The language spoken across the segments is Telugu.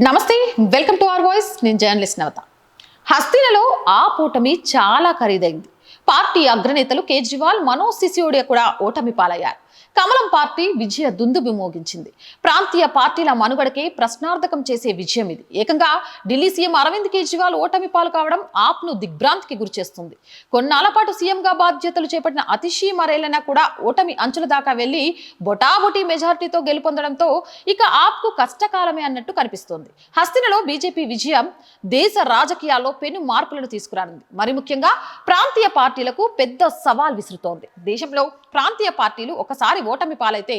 నమస్తే వెల్కమ్ టు అవర్ వాయిస్. నేను జర్నలిస్ట్ నవత. హస్తినలో ఆ కూటమి చాలా ఖరీదైంది. పార్టీ అగ్రనేతలు కేజ్రీవాల్ మనోజ్ సిసోడియా కూడా ఓటమి పాలయ్యారు. కమలం పార్టీ విజయ దుందుబి మోగించింది ప్రాంతీయ పార్టీల మనుగడకే ప్రశ్నార్థకం చేసే విజయం ఇది. ఏకంగా ఢిల్లీ సీఎం అరవింద్ కేజ్రీవాల్ ఓటమి పాలు కావడం ఆప్ను దిగ్భ్రాంతికి గురిచేస్తుంది కొన్నాళ్ళ పాటు సీఎంగా బాధ్యతలు చేపట్టిన అతిశీ మరేలన కూడా ఓటమి అంచుల దాకా వెళ్ళి బొటాబొటీ మెజార్టీతో గెలుపొందడంతో ఇక ఆప్కు కష్టకాలమే అన్నట్టు కనిపిస్తోంది. హస్తినలో బీజేపీ విజయం దేశ రాజకీయాల్లో పెను మార్పులను తీసుకురానుంది. మరి ముఖ్యంగా ప్రాంతీయ పార్టీ పార్టీలకు పెద్ద సవాల్ విసురుతోంది. దేశంలో ప్రాంతీయ పార్టీలు ఒకసారి ఓటమి పాలైతే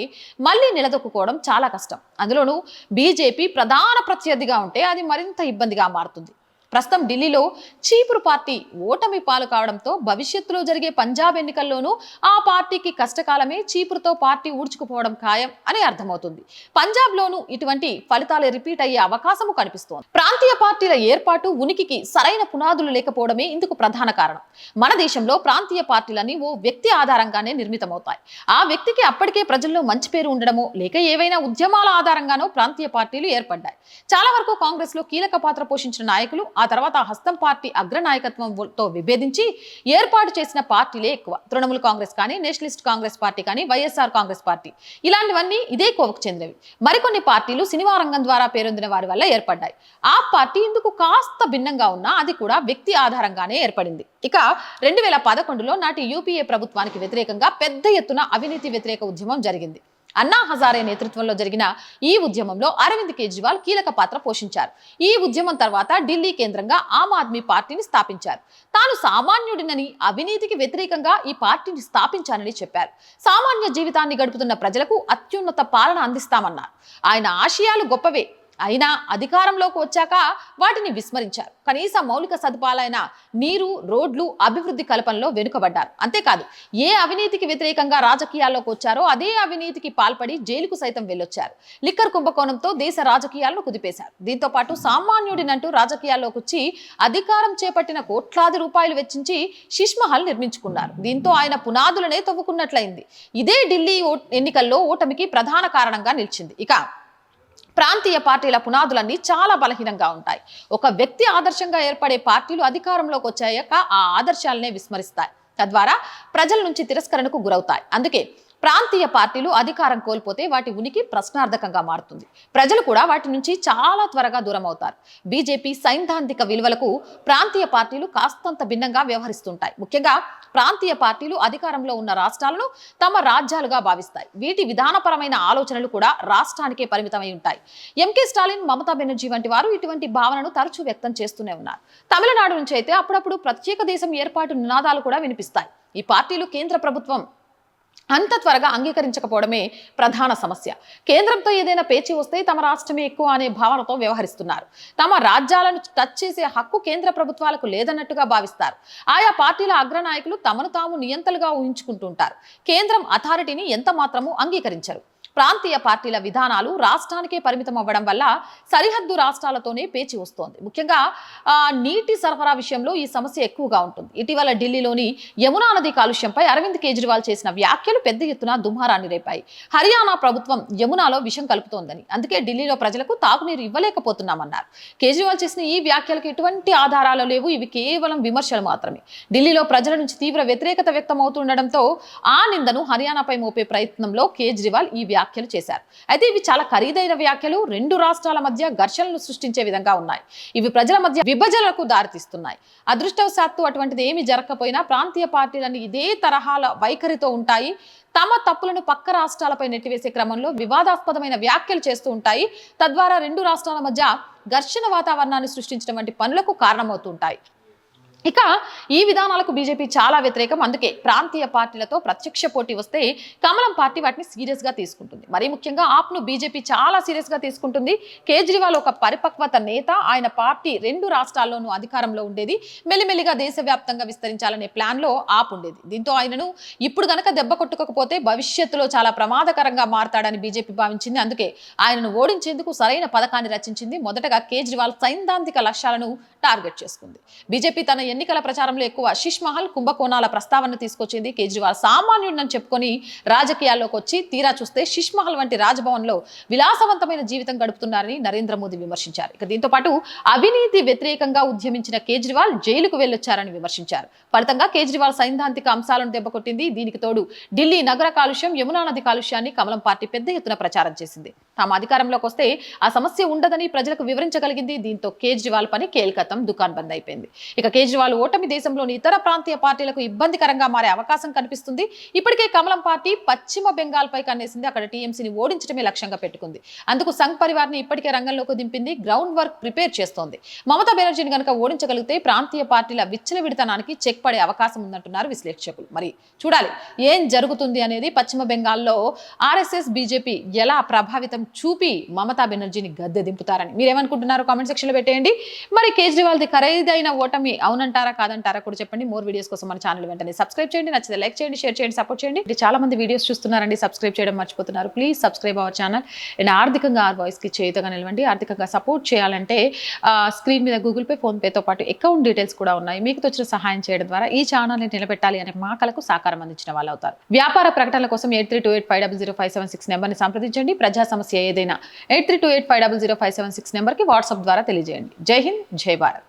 మళ్ళీ నిలదొక్కుకోవడం చాలా కష్టం. అందులోనూ బీజేపీ ప్రధాన ప్రత్యర్థిగా ఉంటే అది మరింత ఇబ్బందిగా మారుతుంది. ప్రస్తుతం ఢిల్లీలో చీపురు పార్టీ ఓటమి పాలు కావడంతో భవిష్యత్తులో జరిగే పంజాబ్ ఎన్నికల్లోనూ ఆ పార్టీకి కష్టకాలమే చీపురుతో పార్టీ ఊడ్చుకుపోవడం ఖాయం అని అర్థమవుతుంది. పంజాబ్లోనూ ఇటువంటి ఫలితాలు రిపీట్ అయ్యే అవకాశము కనిపిస్తోంది. ప్రాంతీయ పార్టీల ఏర్పాటు ఉనికికి సరైన పునాదులు లేకపోవడమే ఇందుకు ప్రధాన కారణం. మన దేశంలో ప్రాంతీయ పార్టీలన్నీ ఓ వ్యక్తి ఆధారంగానే నిర్మితమవుతాయి. ఆ వ్యక్తికి అప్పటికే ప్రజల్లో మంచి పేరు ఉండడమో లేక ఏవైనా ఉద్యమాల ఆధారంగానో ప్రాంతీయ పార్టీలు ఏర్పడ్డాయి. చాలా వరకు కాంగ్రెస్లో కీలక పాత్ర పోషించిన నాయకులు ఆ తర్వాత హస్తం పార్టీ అగ్రనాయకత్వంతో విభేదించి ఏర్పాటు చేసిన పార్టీలే ఎక్కువ. తృణమూల్ కాంగ్రెస్ కానీ నేషనలిస్ట్ కాంగ్రెస్ పార్టీ కానీ వైఎస్ఆర్ కాంగ్రెస్ పార్టీ. ఇలాంటివన్నీ ఇదే కోవకు చెందినవి. మరికొన్ని పార్టీలు సినిమా రంగం ద్వారా పేరొందిన వారి వల్ల ఏర్పడ్డాయి. ఆ పార్టీ ఇందుకు కాస్త భిన్నంగా ఉన్నా అది కూడా వ్యక్తి ఆధారంగానే ఏర్పడింది. ఇక రెండు వేల పదకొండులో నాటి యూపీఏ ప్రభుత్వానికి వ్యతిరేకంగా పెద్ద ఎత్తున అవినీతి వ్యతిరేక ఉద్యమం జరిగింది. అన్నా హజారే నేతృత్వంలో జరిగిన ఈ ఉద్యమంలో అరవింద్ కేజ్రీవాల్ కీలక పాత్ర పోషించారు. ఈ ఉద్యమం తర్వాత ఢిల్లీ కేంద్రంగా ఆమ్ ఆద్మీ పార్టీని స్థాపించారు. తాను సామాన్యుడినని అవినీతికి వ్యతిరేకంగా ఈ పార్టీని స్థాపించానని చెప్పారు. సామాన్య జీవితాన్ని గడుపుతున్న ప్రజలకు అత్యున్నత పాలన అందిస్తామన్నారు. ఆయన ఆశయాలు గొప్పవే. అయినా అధికారంలోకి వచ్చాక వాటిని విస్మరించారు. కనీస మౌలిక సదుపాయాలైన నీరు రోడ్లు అభివృద్ధి కల్పనలో వెనుకబడ్డారు. అంతేకాదు ఏ అవినీతికి వ్యతిరేకంగా రాజకీయాల్లోకి వచ్చారో అదే అవినీతికి పాల్పడి జైలుకు సైతం వెళ్ళొచ్చారు. లిక్కర్ కుంభకోణంతో దేశ రాజకీయాలను కుదిపేశారు. దీంతో పాటు సామాన్యుడినంటూ రాజకీయాల్లోకి వచ్చి అధికారం చేపట్టిన కోట్లాది రూపాయలు వెచ్చించి శిష్మహల్ నిర్మించుకున్నారు. దీంతో ఆయన పునాదులనే తవ్వుకున్నట్లయింది. ఇదే ఢిల్లీ ఓ- ఎన్నికల్లో ఓటమికి ప్రధాన కారణంగా నిలిచింది. ఇక ప్రాంతీయ పార్టీల పునాదులన్నీ చాలా బలహీనంగా ఉంటాయి. ఒక వ్యక్తి ఆదర్శంగా ఏర్పడే పార్టీలు అధికారంలోకి వచ్చాక ఆ ఆదర్శాలనే విస్మరిస్తాయి. తద్వారా ప్రజల నుంచి తిరస్కరణకు గురవుతాయి. అందుకే ప్రాంతీయ పార్టీలు అధికారం కోల్పోతే వాటి ఉనికి ప్రశ్నార్థకంగా మారుతుంది. ప్రజలు కూడా వాటి నుంచి చాలా త్వరగా దూరం అవుతారు. బీజేపీ సైద్ధాంతిక విలువలకు ప్రాంతీయ పార్టీలు కాస్తంత భిన్నంగా వ్యవహరిస్తుంటాయి. ముఖ్యంగా ప్రాంతీయ పార్టీలు అధికారంలో ఉన్న రాష్ట్రాలను తమ రాజ్యాలుగా భావిస్తాయి. వీటి విధానపరమైన ఆలోచనలు కూడా రాష్ట్రానికే పరిమితమై ఉంటాయి. ఎంకే స్టాలిన్ మమతా బెనర్జీ వంటి వారు ఇటువంటి భావనను తరచూ వ్యక్తం చేస్తూనే ఉన్నారు. తమిళనాడు నుంచి అయితే అప్పుడప్పుడు ప్రత్యేక దేశం ఏర్పాటు నినాదాలు కూడా వినిపిస్తాయి. ఈ పార్టీలు కేంద్ర ప్రభుత్వం అంత త్వరగా అంగీకరించకపోవడమే ప్రధాన సమస్య. కేంద్రంతో ఏదైనా పేచి వస్తే తమ రాష్ట్రమే ఎక్కువ అనే భావనతో వ్యవహరిస్తున్నారు. తమ రాజ్యాలను టచ్ చేసే హక్కు కేంద్ర ప్రభుత్వాలకు లేదన్నట్టుగా భావిస్తారు. ఆయా పార్టీల అగ్రనాయకులు తమను తాము నియంతలుగా ఊహించుకుంటుంటారు కేంద్రం అథారిటీని ఎంత మాత్రమూ అంగీకరించరు. ప్రాంతీయ పార్టీల విధానాలు రాష్ట్రానికే పరిమితం అవ్వడం వల్ల సరిహద్దు రాష్ట్రాలతోనే పేచి వస్తోంది. ముఖ్యంగా నీటి సరఫరా విషయంలో ఈ సమస్య ఎక్కువగా ఉంటుంది. ఇటీవల ఢిల్లీలోని యమునా నది కాలుష్యంపై అరవింద్ కేజ్రీవాల్ చేసిన వ్యాఖ్యలు పెద్ద ఎత్తున దుమారాన్ని రేపాయి. హర్యానా ప్రభుత్వం యమునాలో విషం కలుపుతోందని. అందుకే ఢిల్లీలో ప్రజలకు తాగునీరు ఇవ్వలేకపోతున్నామన్నారు. కేజ్రీవాల్ చేసిన ఈ వ్యాఖ్యలకు ఎటువంటి ఆధారాలు లేవు. ఇవి కేవలం విమర్శలు మాత్రమే. ఢిల్లీలో ప్రజల నుంచి తీవ్ర వ్యతిరేకత వ్యక్తమవుతుండటంతో ఆ నిందను హర్యానాపై మోపే ప్రయత్నంలో కేజ్రీవాల్ ఈ వ్యాఖ్య వ్యాఖ్యలు చేశారు. అయితే ఇవి చాలా ఖరీదైన వ్యాఖ్యలు. రెండు రాష్ట్రాల మధ్య ఘర్షణలు సృష్టించే విధంగా ఉన్నాయి. ఇవి ప్రజల మధ్య విభజనలకు దారితీస్తున్నాయి. అదృష్టవశాత్తు అటువంటిది ఏమి జరగకపోయినా ప్రాంతీయ పార్టీలన్నీ ఇదే తరహాల వైఖరితో ఉంటాయి. తమ తప్పులను పక్క రాష్ట్రాలపై నెట్టివేసే క్రమంలో వివాదాస్పదమైన వ్యాఖ్యలు చేస్తూ ఉంటాయి. తద్వారా రెండు రాష్ట్రాల మధ్య ఘర్షణ వాతావరణాన్ని సృష్టించడం వంటి పనులకు కారణమవుతుంటాయి ఇక ఈ విధానాలకు బీజేపీ చాలా వ్యతిరేకం. అందుకే ప్రాంతీయ పార్టీలతో ప్రత్యక్ష పోటీ వస్తే కమలం పార్టీ వాటిని సీరియస్గా తీసుకుంటుంది. మరీ ముఖ్యంగా ఆప్ను బీజేపీ చాలా సీరియస్గా తీసుకుంటుంది. కేజ్రీవాల్ ఒక పరిపక్వత నేత. ఆయన పార్టీ రెండు రాష్ట్రాల్లోనూ అధికారంలో ఉండేది. మెల్లిమెల్లిగా దేశవ్యాప్తంగా విస్తరించాలనే ప్లాన్లో ఆప్ ఉండేది. దీంతో ఆయనను ఇప్పుడు గనక దెబ్బ కొట్టుకోకపోతే భవిష్యత్తులో చాలా ప్రమాదకరంగా మారతాడని బీజేపీ భావించింది. అందుకే ఆయనను ఓడించేందుకు సరైన పథకాన్ని రచించింది. మొదటగా కేజ్రీవాల్ సైద్ధాంతిక లక్ష్యాలను టార్గెట్ చేసుకుంది. బీజేపీ తన ఎన్నికల ప్రచారంలో ఎక్కువ శిష్ మహల్ కుంభకోణాల ప్రస్తావన తీసుకొచ్చింది కేజ్రీవాల్. సామాన్యుడిని చెప్పుకొని రాజకీయాల్లోకి వచ్చి తీరా చూస్తే శిష్ మహల్ వంటి రాజభవన్లో విలాసవంతమైన జీవితం గడుపుతున్నారని నరేంద్ర మోదీ విమర్శించారు. ఇక దీంతో పాటు అవినీతి వ్యతిరేకంగా ఉద్యమించిన కేజ్రీవాల్ జైలుకు వెళ్ళొచ్చారని విమర్శించారు. ఫలితంగా కేజ్రీవాల్ సైద్ధాంతిక అంశాలను దెబ్బకొట్టింది. దీనికి తోడు ఢిల్లీ నగర కాలుష్యం యమునా నది కాలుష్యాన్ని కమలం పార్టీ పెద్ద ఎత్తున ప్రచారం చేసింది. తాము అధికారంలోకి వస్తే ఆ సమస్య ఉండదని ప్రజలకు వివరించగలిగింది. దీంతో కేజ్రీవాల్ పని కేల్కతం దుకాన్ బంద్ అయిపోయింది. ఇక కేజ్రీవాల్ వాళ్ళు ఓటమి దేశంలోని ఇతర ప్రాంతీయ పార్టీలకు ఇబ్బందికరంగా మారే అవకాశం కనిపిస్తుంది. ఇప్పటికే కమలం పార్టీ పశ్చిమ బెంగాల్ పై కన్నేసింది. అక్కడ టీఎంసీని ఓడించడమే లక్ష్యంగా పెట్టుకుంది. అందుకు సంఘ్ పరివార్ని ఇప్పటికే రంగంలోకి దింపింది. గ్రౌండ్ వర్క్ ప్రిపేర్ చేస్తోంది. మమతా బెనర్జీని కనుక ఓడించగలిగితే ప్రాంతీయ పార్టీల విచ్చలవిడితనానికి చెక్ పడే అవకాశం ఉందంటున్నారు విశ్లేషకులు. మరి చూడాలి ఏం జరుగుతుంది అనేది పశ్చిమ బెంగాల్లో ఆర్ఎస్ఎస్ బీజేపీ ఎలా ప్రభావితం చూపి మమతా బెనర్జీని గద్దె దింపుతారని. మీరేమనుకుంటున్నారు కామెంట్ సెక్షన్లో పెట్టేయండి. మరి కేజ్రీవాల్ది ఖరీదైన ఓటమి అవునంటారా కాదంటారా కూడా చెప్పండి. మోర్ వీడియోస్ కోసం మన ఛానల్ వెంటనే సబ్స్క్రైబ్ చేయండి. నచ్చితే లైక్ చేయండి షేర్ చేయండి సపోర్ట్ చేయండి. ఇది చాలా మంది వీడియోస్ చూస్తున్నారండి. సబ్స్క్రైబ్ చేయడం మర్చిపోతున్నారు. Please subscribe our channel and ఆర్థికంగా ఆర్ వాయిస్కి చేయుతగా నిలవండి. ఆర్థికంగా సపోర్ట్ చేయాలంటే స్క్రీన్ మీద గూగుల్ పే ఫోన్పేతో పాటు అకౌంట్ డీటెయిల్స్ కూడా ఉన్నాయి. మీకు తోచిన సహాయం చేయడం ద్వారా ఈ ఛానల్ని నిలబెట్టాలి అనే మా కలకు సాకారం అందించిన వాళ్ళు అవుతారు. వ్యాపార ప్రకటనల కోసం eight three two eight five double zero five seven six నెంబర్ని సంప్రదించండి. ప్రజా సమస్య ఏదైనా eight three two eight five double zero five seven six నెంబర్కి వాట్సాప్ ద్వారా తెలియజేయండి. జై హింద్ జై భారత్.